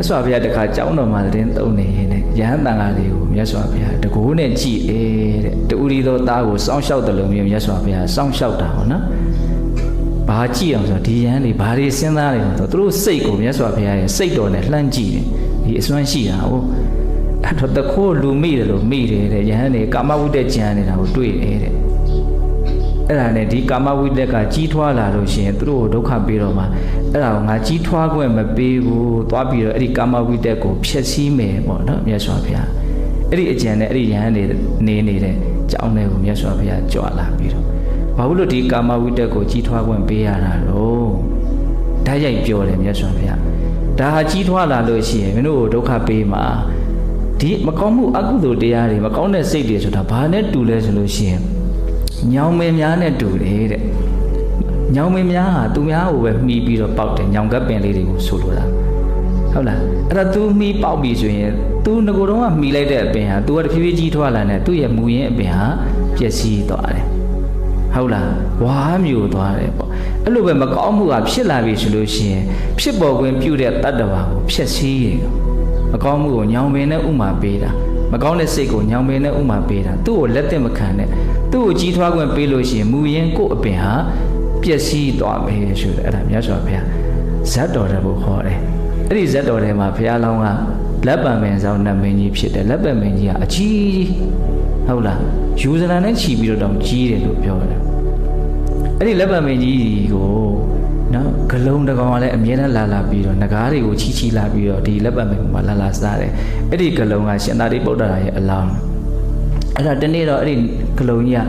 မြတ်စွာဘုရားတခါကြောင်းတော်မှာသတင်းသုံးနေရင်လည်းယဟန်တန်ဃာတွေကိုမြတ်စွာဘုရားတကူနဲ့ကြည်အေးတဲ့တူရီသောသားကိုစောင့်ရှောက်တယ်လို့မျိုးမြတ်စွာဘုရားစောင့်ရှောက်တာဟောနော်ဘာကြည့်အောင်ဆိုတော့ဒီယဟန်တွေဘာတွေစဉ်းစားနေလဲဆိုတော့သူတို့စိတ်ကိုမြတ်စွာဘုရားရဲ့စိတ်တော်နဲ့လှမ်းကြည့်တယ်ဒီအစွမ်းရှိတာဟုတ်အဲ့တော့တခိုးလူမိတယ်လို့မိတယ်တဲ့ယဟန်တွေကာမဝိတ္တကြံနေတာကိုတွေ့တယ်တဲ့ အဲ့ဒါနဲ့ဒီကာမဝိတ္တကကြီးထွားလာလို့ရှိရင်သူတို့ကိုဒုက္ခပေးတော့မှအဲ့ဒါကိုငါကြီးထွားခွင့်မပေးဘူးသွားပြီးတော့အဲ့ဒီကာမဝိတ္တကိုဖျက်ဆီးမယ်ပေါ့နော်မြတ်စွာဘုရားအဲ့ဒီအကြံနဲ့အဲ့ဒီယဟန်နေနေနေတဲ့ကြောင်းတွေကိုမြတ်စွာဘုရားကြွလာပြီးတော့ဘာလို့လို့ဒီကာမဝိတ္တကိုကြီးထွားခွင့်ပေးရတာတော့ဓာတ်ရိုက်ပြောတယ်မြတ်စွာဘုရားဒါဟာကြီးထွားလာလို့ရှိရင်မင်းတို့ကိုဒုက္ခပေးမှာဒီမကောင်းမှုအကုသိုလ်တရားတွေမကောင်းတဲ့စိတ်တွေဆိုတာဘာနဲ့တူလဲဆိုလို့ရှိရင် ညောင်မင်းများနဲ့တူတယ်တဲ့ညောင်မင်းများဟာသူများကိုပဲမှီပြီးတော့ပေါက်တယ်ညောင်ကပ်ပင်လေးတွေကိုဆိုလိုတာဟုတ်လားအဲ့ဒါ तू မှီပေါက်ပြီဆိုရင် तू ငကိုယ်တော့ကမှီလိုက်တဲ့အပင်ဟာ तू ကတဖြည်းဖြည်းကြီးထွားလာတယ်သူ့ရဲ့မူရင်းအပင်ဟာပျက်စီးသွားတယ်ဟုတ်လားဝါမျိုးသွားတယ်ပေါ့အဲ့လိုပဲမကောင်းမှုကဖြစ်လာပြီဆိုလို့ရှိရင်ဖြစ်ပေါ်ခွင့်ပြုတဲ့တတ္တဝါကိုဖျက်ဆီးရမကောင်းမှုကိုညောင်ပင်နဲ့ဥမာပေးတာ မကောင်းတဲ့စိတ်ကိုညောင်ပင်နဲ့ဥမာပေးတာသူ့ကိုလက်သက်မခံနဲ့သူ့ကိုကြီးထွားခွင့်ပေးလို့ရှိရင်မူရင်းကိုယ့်အပင်ဟာပျက်စီးသွားမယ်ဆိုတဲ့အဲ့ဒါမြတ်စွာဘုရားဇတ်တော်တယ်ဘုခေါ်တယ်အဲ့ဒီဇတ်တော်ထဲမှာဘုရားလောင်းကလက်ပံပင်ဆောင်နတ်မင်းကြီးဖြစ်တယ်လက်ပံပင်ကြီးကအကြီးဟုတ်လားယူဇနာနဲ့ခြီးပြီးတော့တောင်ကြီးတယ်လို့ပြောတယ်အဲ့ဒီလက်ပံပင်ကြီးကို နော်ဂလုံးတကောင်ကလည်းအမြဲတမ်းလာလာပြီးတော့ငကားတွေကိုချီချီလာပြီးတော့ဒီလက်ပံပင်မှာလာလာစားတယ်အဲ့ဒီဂလုံးကရှင်သာရိပုတ္တရာရဲ့အလောင်းအဲ့ဒါတနေ့တော့အဲ့ဒီဂလုံးကြီးက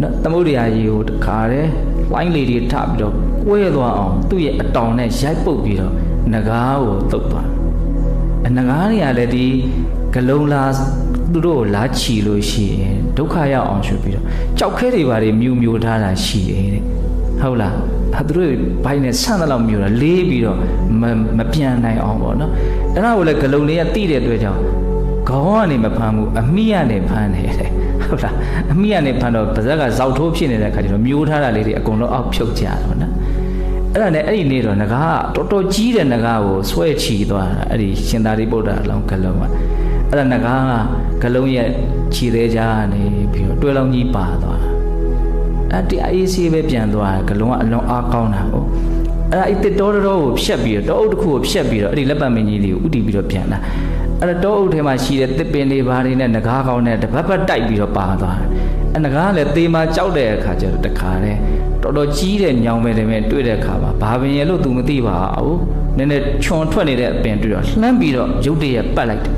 နော်သမုဒ္ဒရာကြီးကိုတခါတယ်ဝိုင်းလေးတွေထပြီးတော့ကွဲသွားအောင်သူ့ရဲ့အတောင်နဲ့ရိုက်ပုတ်ပြီးတော့ငကားကိုတုတ်သွားအငကားတွေကလည်းဒီဂလုံးလာသူတို့ကိုလာချီလို့ရှိရင်ဒုက္ခရောက်အောင်ဆိုပြီးတော့ကြောက်ခဲတွေပါတွေမြူမြူထားတာရှိတယ်တဲ့ ဟုတ်လားအဲသူတို့ဘိုင်းနဲ့ဆန့်တဲ့လောက်မြူတာလေးပြီးတော့မမပြန်နိုင်အောင်ပေါ့နော်အဲ့ဒါကိုလည်းဂလုံးလေးကတိတဲ့အတွက်ကြောင့်ခေါင်းကနေမဖမ်းဘူးအမိကနေဖမ်းတယ်တဲ့ဟုတ်လားအမိကနေဖမ်းတော့ပါဇက်ကဇောက်ထိုးဖြစ်နေတဲ့ခါကျတော့မြူထားတာလေးတွေအကုန်လုံးအောက်ဖြုတ်ကြတော့နော်အဲ့ဒါနဲ့အဲ့ဒီနေ့တော့ငကားကတော်တော်ကြီးတဲ့ငကားကိုဆွဲချီသွားတာအဲ့ဒီရှင်သာရိပုတ္တရာအလောင်းကလုံးကအဲ့ဒါငကားကဂလုံးရဲ့ခြေသေးကြကနေပြီးတော့တွဲလောင်းကြီးပါသွားတာ အဲ့ဒီအေးဆေးပဲပြန်သွားတာဂလုံးကအလွန်အားကောင်းတာဟုတ်အဲ့ဒါအဲ့တစ်တော်တော်ကိုဖြတ်ပြီးတော့တောအုပ်တစ်ခုကိုဖြတ်ပြီးတော့အဲ့ဒီလက်ပတ်မင်းကြီးလေးကိုဥတီပြီးတော့ပြန်လာအဲ့တော့တောအုပ်ထဲမှာရှိတဲ့တစ်ပင်တွေဘာတွေနဲ့ငကားကောင်းနဲ့တပတ်ပတ်တိုက်ပြီးတော့ပါသွားတယ်အဲ့ငကားကလည်းသေမာကြောက်တဲ့အခါကျတော့တခါတည်းတော်တော်ကြီးတဲ့ညောင်ပဲတယ်မဲ့တွေ့တဲ့အခါမှာဘာပင်ရဲ့လို့ तू မသိပါဘူးနည်းနည်းချွန်ထွက်နေတဲ့အပင်တွေ့တော့လှမ်းပြီးတော့ရုတ်တရက်ပတ်လိုက်တယ်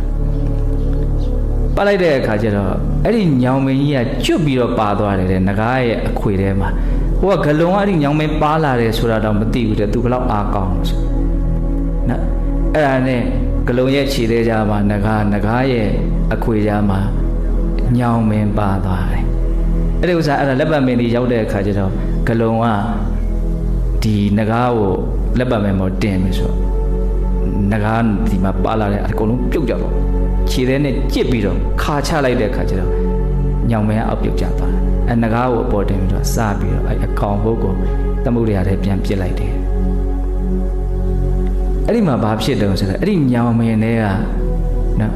ပတ်လိုက်တဲ့အခါကျတော့အဲ့ဒီညောင်မင်းကြီးကကျွတ်ပြီးတော့ပါသွားတယ်တဲ့ငကားရဲ့အခွေထဲမှာဟိုကဂလုံကအဲ့ဒီညောင်မင်းပါလာတယ်ဆိုတာတော့မသိဘူးတဲ့သူဘလောက်အားကောင်းလို့ဆိုနော်အဲ့ဒါနဲ့ဂလုံရဲ့ခြေသေးကြမှာငကားငကားရဲ့အခွေကြမှာညောင်မင်းပါသွားတယ်အဲ့ဒီဥစ္စာအဲ့ဒါလက်ပတ်မင်းကြီးရောက်တဲ့အခါကျတော့ဂလုံကဒီငကားကိုလက်ပတ်မင်းပေါ်တင်ပြီဆိုတော့ငကားဒီမှာပါလာတဲ့အကုန်လုံးပြုတ်ကြတော့ ခြေသေးနဲ့ကြစ်ပြီးတော့ခါချလိုက်တဲ့အခါကျတော့ညောင်မင်းအောက်ပြုတ်ကြသွားတယ်အဲငကားကိုအပေါ်တင်ပြီးတော့စပြီးတော့အဲအကောင်ဘုတ်ကိုသမုဒ္ဒရာထဲပြန်ပစ်လိုက်တယ်အဲ့ဒီမှာဘာဖြစ်တုံးဆိုတော့အဲ့ဒီညောင်မင်းတွေကနော်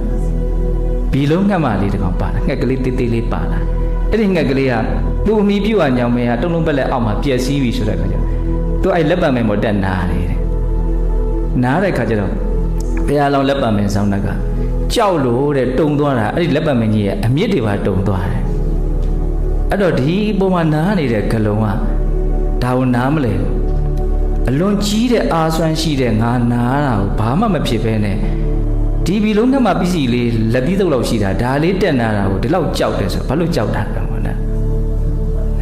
ဘီလုံးငှက်မလေးတစ်ကောင်ပါလာငှက်ကလေးတေးသေးလေးပါလာအဲ့ဒီငှက်ကလေးကသူ့အမိပြုတ်အညောင်မင်းကတုံလုံးပက်လက်အောက်မှာပြက်စီးပြီဆိုတဲ့အခါကျတော့သူအဲ့လက်ပတ်မင်းပေါ်တက်နာတယ်တဲ့နားတဲ့အခါကျတော့ဘုရားလောင်းလက်ပတ်မင်းဆောင်းတက် ကကြောက်လို့တဲ့တုံသွားတာအဲ့ဒီလက်ပတ်မင်းကြီးရဲ့အမြင့်တွေပါတုံသွားတယ်အဲ့တော့ဒီပုံမှာနားနေတဲ့ဂလုံးကဒါကိုနားမလဲဘူးအလွန်ကြီးတဲ့အာဆွမ်းရှိတဲ့ငါနားတာကိုဘာမှမဖြစ်ဘဲနဲ့ဒီဘီလုံးကမှပစ္စည်းလေးလက်ပြီးတော့လောက်ရှိတာဒါလေးတက်နာတာကိုဒီလောက်ကြောက်တယ်ဆိုဘာလို့ကြောက်တာလဲမလဲ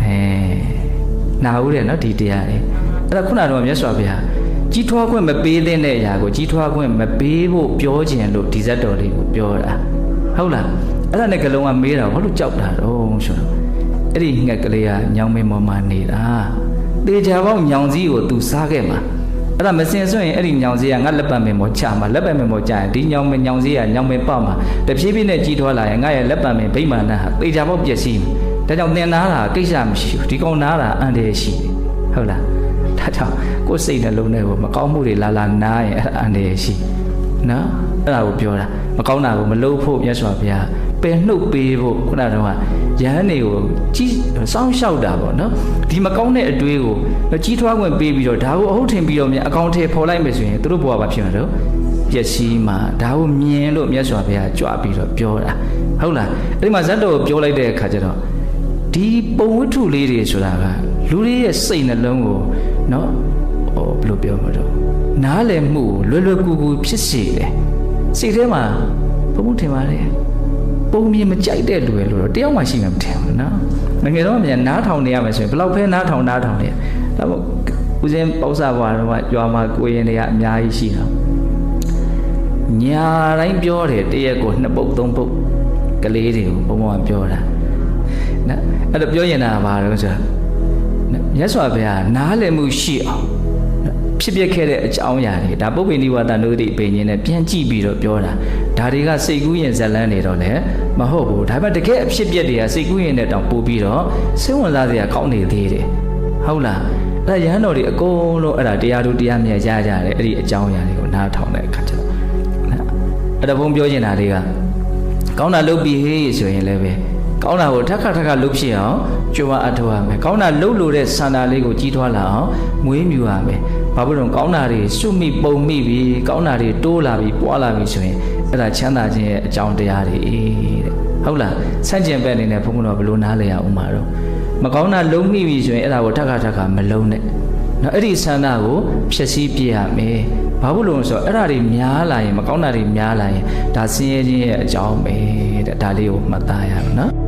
အဲနာဦးတယ်နော်ဒီတရားလေးအဲ့ဒါခုနကတော့မြတ်စွာဘုရား ကြီးထွားခွင့်မပေးတဲ့အရာကိုကြီးထွားခွင့်မပေးဖို့ပြောခြင်းလို့ဒီဇတ်တော်လေးကိုပြောတာဟုတ်လားအဲ့ဒါနဲ့ကလုံးကမေးတာဘာလို့ကြောက်တာတော့ဆိုတော့အဲ့ဒီငှက်ကလေးကညောင်မင်းမော်မှာနေတာတေချာပေါင်းညောင်စည်းကို तू စားခဲ့မှာအဲ့ဒါမစင်စွန့်ရင်အဲ့ဒီညောင်စည်းကငါလက်ပတ်မင်မောချမှာလက်ပတ်မင်မောချရင်ဒီညောင်မင်းညောင်စည်းကညောင်မင်းပေါက်မှာတဖြည်းဖြည်းနဲ့ကြီးထွားလာရင်ငါရဲ့လက်ပတ်မင်ဗိမာန်ဟာတေချာပေါက်ပျက်စီးမှာဒါကြောင့်သင်နာတာကိစ္စမရှိဘူးဒီကောင်နာတာအန်တရာယ်ရှိတယ်ဟုတ်လား ဒါကြောင့်ကိုယ်စိတ်နှလုံးထဲကိုမကောင်းမှုတွေလာလာနားရင်အဲ့ဒါအန်တရာယ်ရှိနော်အဲ့ဒါကိုပြောတာမကောင်းတာကိုမလုပ်ဖို့မြတ်စွာဘုရားပယ်နှုတ်ပေးဖို့ခုနကတော့ရဟန်းတွေကိုကြီးစောင်းလျှောက်တာပေါ့နော်ဒီမကောင်းတဲ့အတွေးကိုကြီးထွားခွင့်ပေးပြီးတော့ဒါကိုအဟုတ်ထင်ပြီးတော့မြအကောင့်ထဲပေါ်လိုက်မယ်ဆိုရင်သူတို့ဘဝဘာဖြစ်မှာတော့ပျက်စီးမှာဒါကိုမြင်လို့မြတ်စွာဘုရားကြွပြီးတော့ပြောတာဟုတ်လားအဲ့ဒီမှာဇတ်တော်ကိုပြောလိုက်တဲ့အခါကျတော့ ဒီပုံဝတ္ထုလေးတွေဆိုတာကလူတွေရဲ့စိတ်နှလုံးကိုနော်ဟိုဘယ်လိုပြောမလို့နားလည်မှုကိုလွယ်လွယ်ကူကူဖြစ်စေတယ်စိတ်ထဲမှာဘုံမှုထင်ပါတယ်ပုံမြင်မကြိုက်တဲ့လူတွေလို့တော့တယောက်မှရှိမှမထင်ဘူးနော်ငယ်ငယ်တော့မြန်နားထောင်နေရမယ်ဆိုရင်ဘယ်လောက်ဖဲနားထောင်နားထောင်နေဒါမို့ဦးစင်းပေါ့စားဘွားတော့ရွာမှာကိုရင်တွေကအများကြီးရှိတော့ညာတိုင်းပြောတယ်တရက်ကိုနှစ်ပုတ်သုံးပုတ်ကလေးတွေကိုဘုံဘုံပြောတာ နော်အဲ့တော့ပြောရင်တာဘာလို့ဆိုတော့မြတ်စွာဘုရားနားလည်မှုရှိအောင်ဖြစ်ပျက်ခဲ့တဲ့အကြောင်းအရာတွေဒါပုပ္ပိနိဝါဒနုတိပိန်ခြင်းနဲ့ပြန်ကြည့်ပြီးတော့ပြောတာဒါတွေကစိတ်ကူးရင်ဇလန်းနေတော့လည်းမဟုတ်ဘူးဒါပေမဲ့တကယ်အဖြစ်ပျက်တွေကစိတ်ကူးရင်နဲ့တောင်ပို့ပြီးတော့စိတ်ဝင်စားစရာကောင်းနေသေးတယ်ဟုတ်လားအဲ့ဒါရဟန်းတော်တွေအကုန်လုံးအဲ့ဒါတရားသူတရားမြတ်ရကြတယ်အဲ့ဒီအကြောင်းအရာတွေကိုနားထောင်တဲ့အခါကျတော့အဲ့ဒါဘုံပြောချင်တာလေးကကောင်းတာလုပ်ပြီးဟေးဆိုရင်လည်းပဲ ကောင်းတာကိုထက်ခါထက်ခါလုပ်ဖြစ်အောင်ကြိုးပမ်းအထောက်ရမယ်ကောင်းတာလုပ်လို့တဲ့ဆန္ဒလေးကိုကြီးထွားလာအောင်မွေးမြူရမယ်ဘာဖြစ်လို့ကောင်းတာတွေစွမိပုံမိပြီးကောင်းတာတွေတိုးလာပြီးပွားလာပြီးဆိုရင်အဲ့ဒါချမ်းသာခြင်းရဲ့အကြောင်းတရားတွေတဲ့ဟုတ်လားဆန့်ကျင်ဘက်အနေနဲ့ဘုန်းဘုန်းတော်ဘယ်လိုနားလည်ရအောင်မှာတော့မကောင်းတာလုံးမိပြီဆိုရင်အဲ့ဒါကိုထက်ခါထက်ခါမလုံးနဲ့နော်အဲ့ဒီဆန္ဒကိုဖြည့်ဆည်းပြရမယ်ဘာလို့လို့ဆိုတော့အဲ့ဒါတွေများလာရင်မကောင်းတာတွေများလာရင်ဒါဆင်းရဲခြင်းရဲ့အကြောင်းပဲတဲ့ဒါလေးကိုမှတ်သားရအောင်နော်